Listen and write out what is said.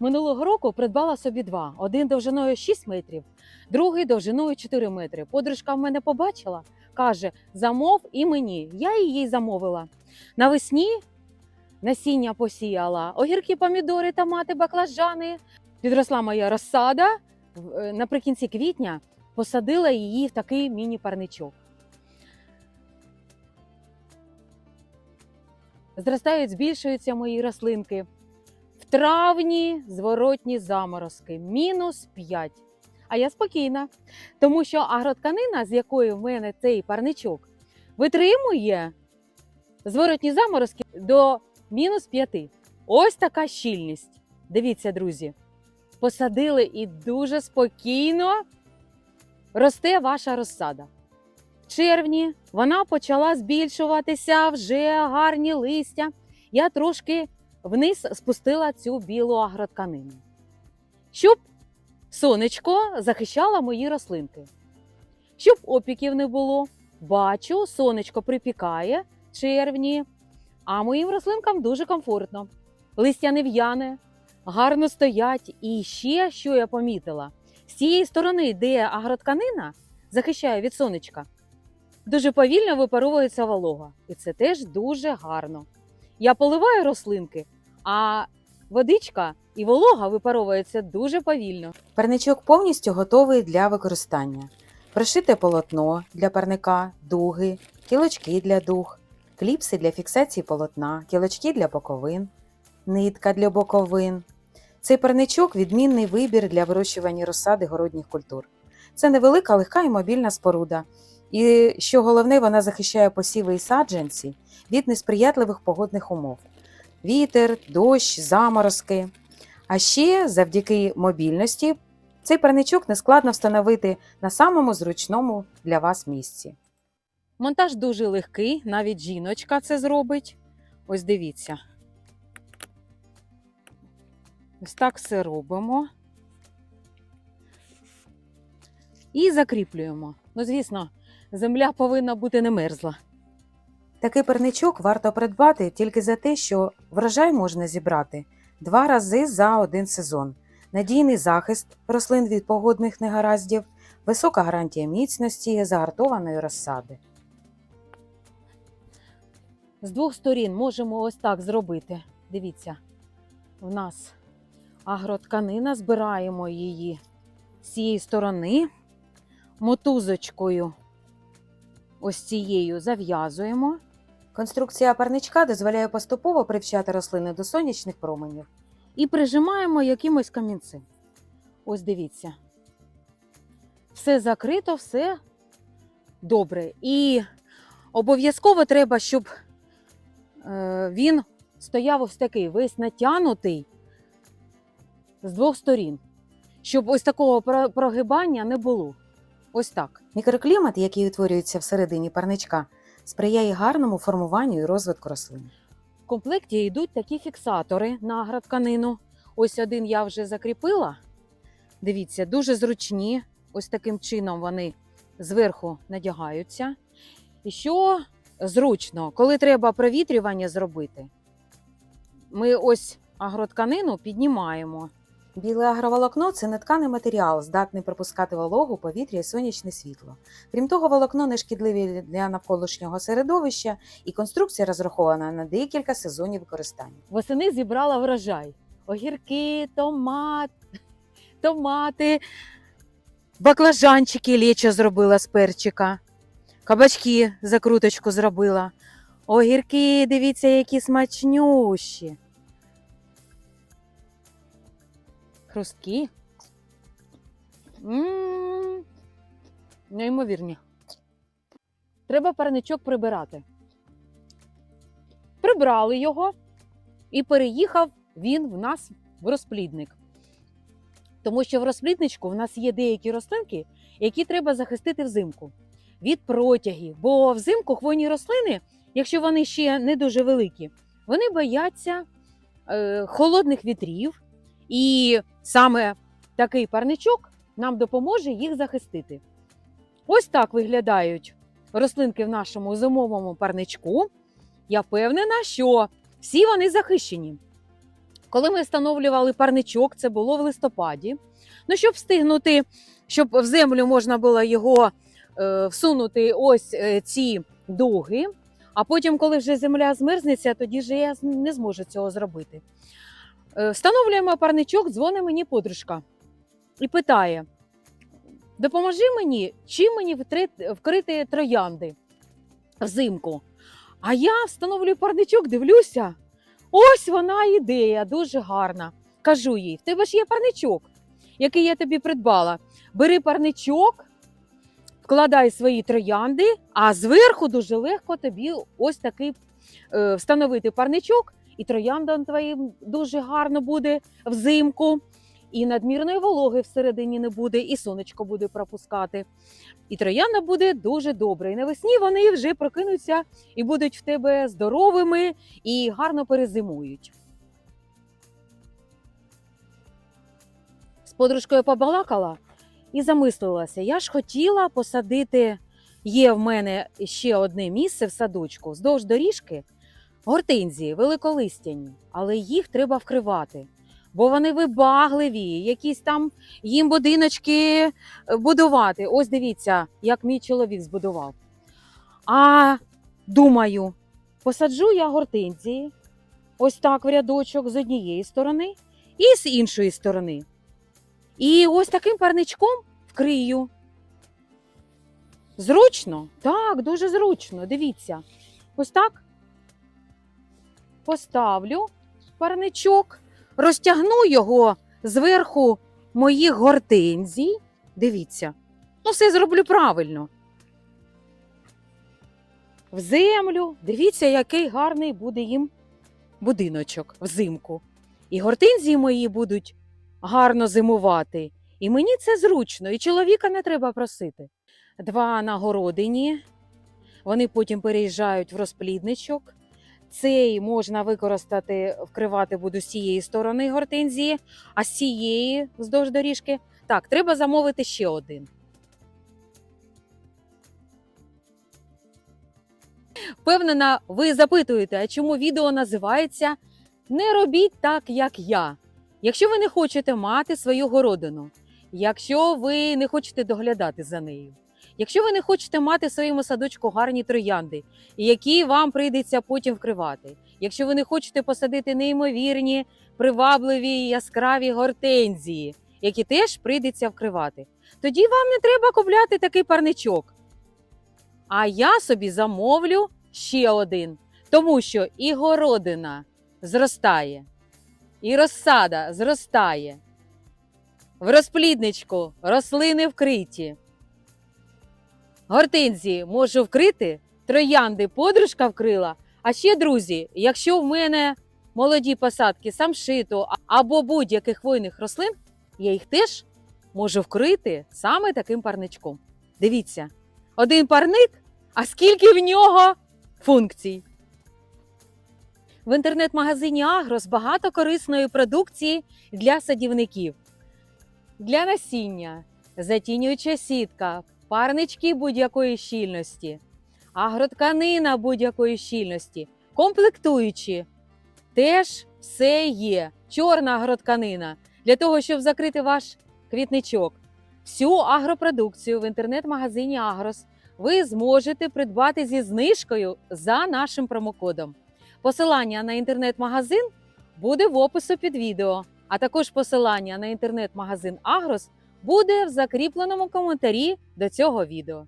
Минулого року придбала собі два: один довжиною 6 метрів, другий довжиною 4 метри. Подружка в мене побачила, каже: замов і мені. Я її замовила. Навесні насіння посіяла, огірки, помідори, томати, баклажани. Підросла моя розсада. Е, Наприкінці квітня посадила її в такий міні-парничок. Зростають, збільшуються мої рослинки. Травні зворотні заморозки мінус 5. А я спокійна, тому що агротканина, з якої в мене цей парничок, витримує зворотні заморозки до мінус 5. Ось така щільність. Дивіться, друзі. Посадили і дуже спокійно росте ваша розсада. В червні вона почала збільшуватися, вже гарні листя. Я трошки вниз спустила цю білу агротканину, щоб сонечко захищало мої рослинки. Щоб опіків не було. Бачу, сонечко припікає в червні, а моїм рослинкам дуже комфортно. Листя не в'яне, гарно стоять. І ще, що я помітила, з цієї сторони, де агротканина захищає від сонечка, дуже повільно випаровується волога. І це теж дуже гарно. Я поливаю рослинки, а водичка і волога випаровується дуже повільно. Парничок повністю готовий для використання. Прошите полотно для парника, дуги, кілочки для дуг, кліпси для фіксації полотна, кілочки для боковин, нитка для боковин. Цей парничок відмінний вибір для вирощування розсади городніх культур. Це невелика, легка і мобільна споруда. І що головне, вона захищає посіви і саджанці від несприятливих погодних умов: вітер, дощ, заморозки. А ще завдяки мобільності цей парничок нескладно встановити на самому зручному для вас місці. Монтаж дуже легкий, навіть жіночка це зробить. Ось дивіться. Ось так все робимо. І закріплюємо. Ну, звісно, земля повинна бути не мерзла. Такий парничок варто придбати тільки за те, що врожай можна зібрати два рази за один сезон. Надійний захист рослин від погодних негараздів, висока гарантія міцності загартованої розсади. З двох сторін можемо ось так зробити. Дивіться, в нас агротканина, збираємо її з цієї сторони, мотузочкою ось цією зав'язуємо. Конструкція парничка дозволяє поступово привчати рослини до сонячних променів. і прижимаємо якимось камінцем. Ось дивіться. Все закрито, все добре. І обов'язково треба, щоб е, він стояв ось такий, весь натягнутий з двох сторін, щоб ось такого прогибання не було. Ось так. Мікроклімат, який утворюється всередині парничка, сприяє гарному формуванню і розвитку рослин. В комплекті йдуть такі фіксатори на агротканину. Ось один я вже закріпила. Дивіться, дуже зручні. Ось таким чином вони зверху надягаються. І що зручно, коли треба провітрювання зробити, ми ось агротканину піднімаємо. Біле агроволокно це нетканий матеріал, здатний пропускати вологу, повітря і сонячне світло. Крім того, волокно не шкідливі для навколишнього середовища, і конструкція розрахована на декілька сезонів використання. Восени зібрала врожай. Огірки, томат, томати, баклажанчики лечо зробила з перчика, кабачки закруточку зробила. Огірки, дивіться, які смачнющі. Хрусткі. Неймовірні. Треба парничок прибирати. Прибрали його і переїхав він в нас в розплідник. Тому що в розплідничку в нас є деякі рослинки, які треба захистити взимку від протягів. Бо взимку хвойні рослини, якщо вони ще не дуже великі, вони бояться е, холодних вітрів, і саме такий парничок нам допоможе їх захистити. Ось так виглядають рослинки в нашому зимовому парничку. Я впевнена, що всі вони захищені. Коли ми встановлювали парничок, це було в листопаді. Ну, щоб встигнути, щоб в землю можна було його е, всунути ось е, ці дуги. А потім, коли вже земля змерзнеться, тоді ж я не зможу цього зробити. Е, Встановлюємо парничок, дзвонить мені подружка і питає: допоможи мені, чим мені вкрити троянди взимку. А я встановлюю парничок, дивлюся. Ось вона ідея, дуже гарна. Кажу їй: в тебе ж є парничок, який я тобі придбала. Бери парничок, вкладай свої троянди, а зверху дуже легко тобі ось такий е, встановити парничок, і трояндам твоїм дуже гарно буде взимку. І надмірної вологи всередині не буде, і сонечко буде пропускати. І троянда буде дуже добре. І навесні вони вже прокинуться і будуть в тебе здоровими і гарно перезимують. З подружкою побалакала і замислилася. Я ж хотіла посадити. Є в мене ще одне місце в садочку вздовж доріжки гортензії, великолистяні, але їх треба вкривати, бо вони вибагливі, якісь там їм будиночки е, будувати. Ось дивіться, як мій чоловік збудував. А думаю, посаджу я гортензії ось так в рядочок з однієї сторони і з іншої сторони. І ось таким парничком вкрию. Зручно? Так, дуже зручно. Дивіться. Ось так поставлю парничок, розтягну його зверху моїх гортензій. Дивіться, ну все зроблю правильно. В землю. Дивіться, який гарний буде їм будиночок взимку. І гортензії мої будуть гарно зимувати. І мені це зручно, і чоловіка не треба просити. Два на городині. Вони потім переїжджають в розплідничок. Цей можна використати, вкривати буду з цієї сторони гортензії, а з цієї вздовж доріжки. Так, треба замовити ще один. Впевнена, ви запитуєте, а чому відео називається Не робіть так, як я. Якщо ви не хочете мати свою городину, якщо ви не хочете доглядати за нею, якщо ви не хочете мати в своєму садочку гарні троянди, які вам прийдеться потім вкривати, якщо ви не хочете посадити неймовірні, привабливі яскраві гортензії, які теж прийдеться вкривати, тоді вам не треба купляти такий парничок. А я собі замовлю ще один, тому що і городина зростає, і розсада зростає. В розплідничку рослини вкриті. Гортензії можу вкрити, троянди подружка вкрила. А ще, друзі, якщо в мене молоді посадки самшиту або будь-яких хвойних рослин, я їх теж можу вкрити саме таким парничком. Дивіться, один парник, а скільки в нього функцій. В інтернет-магазині Агрос багато корисної продукції для садівників. Для насіння, затінююча сітка, парнички будь-якої щільності, агротканина будь-якої щільності, комплектуючі. Теж все є. Чорна агротканина для того, щоб закрити ваш квітничок. Всю агропродукцію в інтернет-магазині Агрос ви зможете придбати зі знижкою за нашим промокодом. Посилання на інтернет-магазин буде в опису під відео, а також посилання на інтернет-магазин Агрос буде в закріпленому коментарі до цього відео.